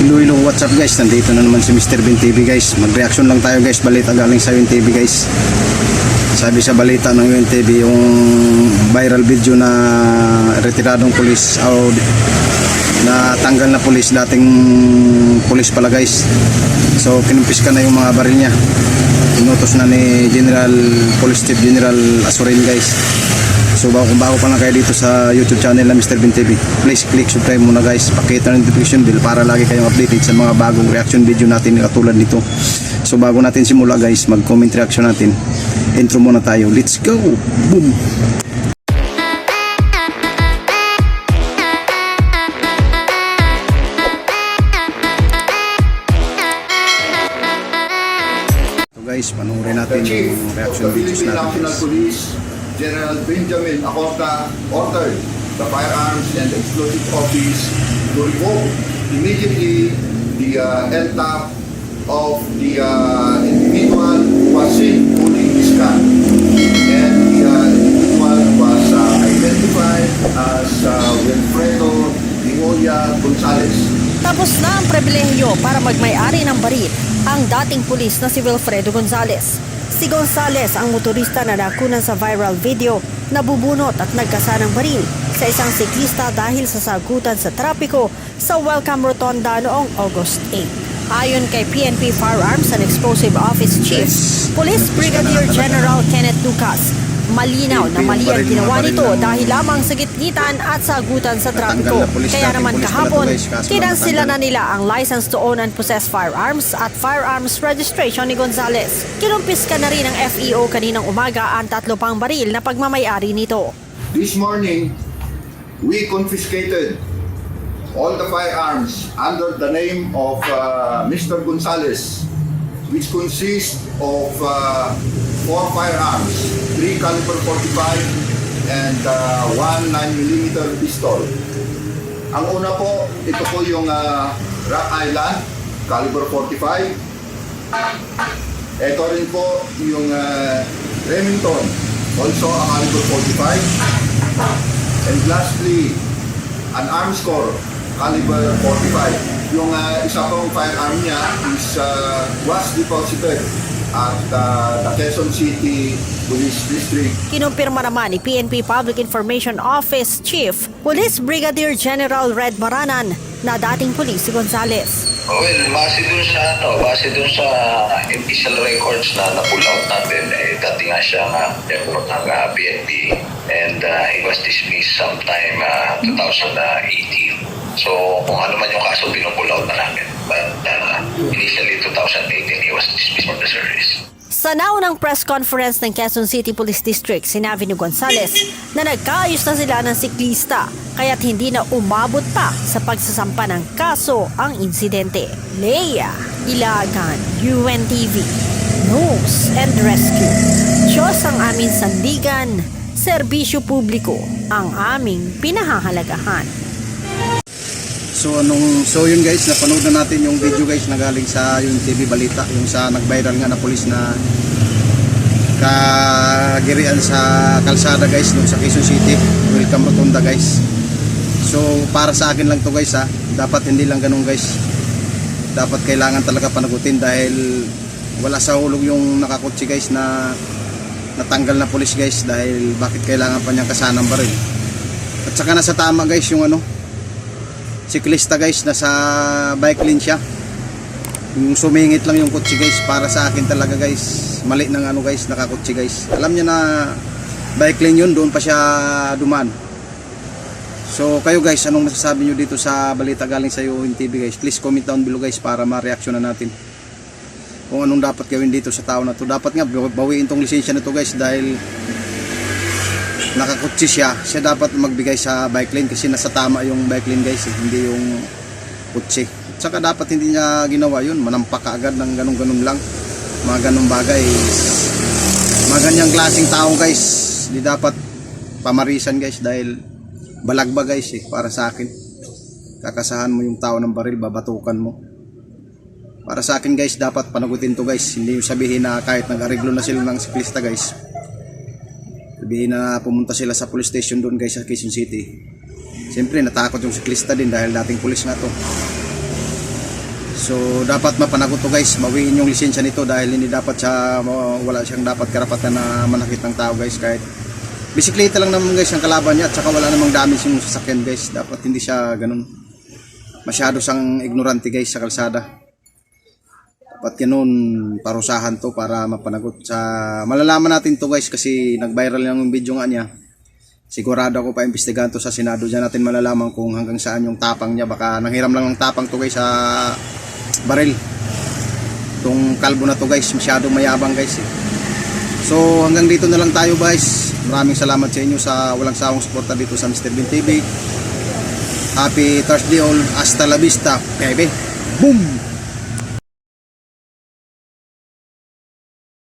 Hello, hello, what's up guys? Nandito na naman si Mr. Bin TV guys. Mag-reaction lang tayo guys. Balita galing sa UNTV guys. Sabi sa balita ng UNTV yung viral video na retiradong pulis o na tanggal na pulis dating pulis pala guys. So kinumpis ka na yung mga baril niya. Inutos na ni General Police Chief General Asurin guys. So bago, bago pa lang kayo dito sa YouTube channel na Mr. Bin TV, please click subscribe muna guys. Pakita ng notification bell para lagi kayong updated sa mga bagong reaction video natin na katulad nito. So bago natin simula guys, mag-comment reaction natin. Intro muna tayo. Let's go! Boom! So guys, panoorin natin yung reaction videos natin. Guys. General Benjamin Acosta, ordered the Firearms and Explosive Office to revoke immediately the uh, LTAP of the uh, individual who was seen pulling his gun. And the uh, individual was uh, identified as uh, Wilfredo Dimoya Gonzalez. Tapos na ang pribilehyo para magmay-ari ng baril ang dating pulis na si Wilfredo Gonzales. Si Gonzales ang motorista na nakunan sa viral video na bubunot at nagkasa ng baril sa isang siklista dahil sa sagutan sa trapiko sa Welcome Rotonda noong August 8. Ayon kay PNP Firearms and Explosive Office Chief, Police Brigadier General Kenneth Lucas, malinaw na mali ang ginawa nito dahil lamang sa gitgitan at sagutan sa trapiko. Kaya naman kahapon, natanggal. na nila ang license to own and possess firearms at firearms registration ni Gonzales. Kinumpis ka na rin ng FEO kaninang umaga ang tatlo pang baril na pagmamayari nito. This morning, we confiscated all the firearms under the name of uh, Mr. Gonzales, which consists of uh, four firearms, three caliber 45 and uh, one 9mm pistol. Ang una po, ito po yung uh, Rock Island, caliber 45. Ito rin po yung uh, Remington, also a caliber 45. And lastly, an armscore caliber 45. Yung uh, isa pong firearm niya is uh, was deposited at uh, the Quezon City Police District Kinumpirma naman ni PNP Public Information Office Chief, Police Brigadier General Red Maranan na dating pulis si Gonzales. Well, base dun sa ano, base dun sa official records na na-pull out natin, eh, dati nga siya nga report ng uh, PNP and uh, he was dismissed sometime uh, 2018. So, kung ano man yung kaso, pinupull out na namin. But uh, initially 2018, he was dismissed from the service. Sa naunang press conference ng Quezon City Police District, sinabi ni Gonzales na nagkaayos na sila ng siklista kaya't hindi na umabot pa sa pagsasampa ng kaso ang insidente. Leia Ilagan, UNTV, News and Rescue. Diyos ang aming sandigan, serbisyo publiko ang aming pinahahalagahan. So anong so yun guys, napanood na natin yung video guys na galing sa yung TV balita, yung sa nag-viral nga na pulis na kagirian sa kalsada guys doon sa Quezon City. Welcome Rotunda guys. So para sa akin lang to guys ha, dapat hindi lang ganun guys. Dapat kailangan talaga panagutin dahil wala sa hulog yung nakakutsi guys na natanggal na pulis guys dahil bakit kailangan pa niyang kasanang baril. At saka nasa tama guys yung ano, siklista guys nasa bike lane siya. Yung sumingit lang yung kotse guys para sa akin talaga guys. Mali ng ano guys nakakotse guys. Alam niya na bike lane yun doon pa siya dumaan. So kayo guys anong masasabi nyo dito sa balita galing sa yung TV guys? Please comment down below guys para ma-reaction na natin kung anong dapat gawin dito sa tao na to. Dapat nga bawiin tong lisensya na to guys dahil nakakutsi siya, siya dapat magbigay sa bike lane kasi nasa tama yung bike lane guys, eh, hindi yung kutsi. At saka dapat hindi niya ginawa yun, manampak agad ng ganun-ganun lang. Mga ganun bagay. Mga ganyang klaseng tao guys, di dapat pamarisan guys dahil balagba guys eh, para sa akin. Kakasahan mo yung tao ng baril, babatukan mo. Para sa akin guys, dapat panagutin to guys. Hindi yung sabihin na kahit nag-areglo na sila ng siklista guys, sabihin na pumunta sila sa police station doon guys sa Quezon City. Siyempre natakot yung siklista din dahil dating pulis nga to. So dapat mapanagot to guys, mawiin yung lisensya nito dahil hindi dapat siya wala siyang dapat karapatan na manakit ng tao guys kahit bisikleta lang naman guys ang kalaban niya at saka wala namang damage yung sasakyan guys. Dapat hindi siya ganun. Masyado siyang ignorante guys sa kalsada. Dapat ganun parusahan to para mapanagot sa malalaman natin to guys kasi nag-viral lang yung video nga niya. Sigurado ako pa imbestigahan to sa Senado diyan natin malalaman kung hanggang saan yung tapang niya baka nanghiram lang ng tapang to guys sa baril. Tong kalbo na to guys masyado mayabang guys eh. So hanggang dito na lang tayo guys. Maraming salamat sa inyo sa walang sawang suporta dito sa Mr. Bean TV. Happy Thursday all. Hasta la vista, baby. Boom!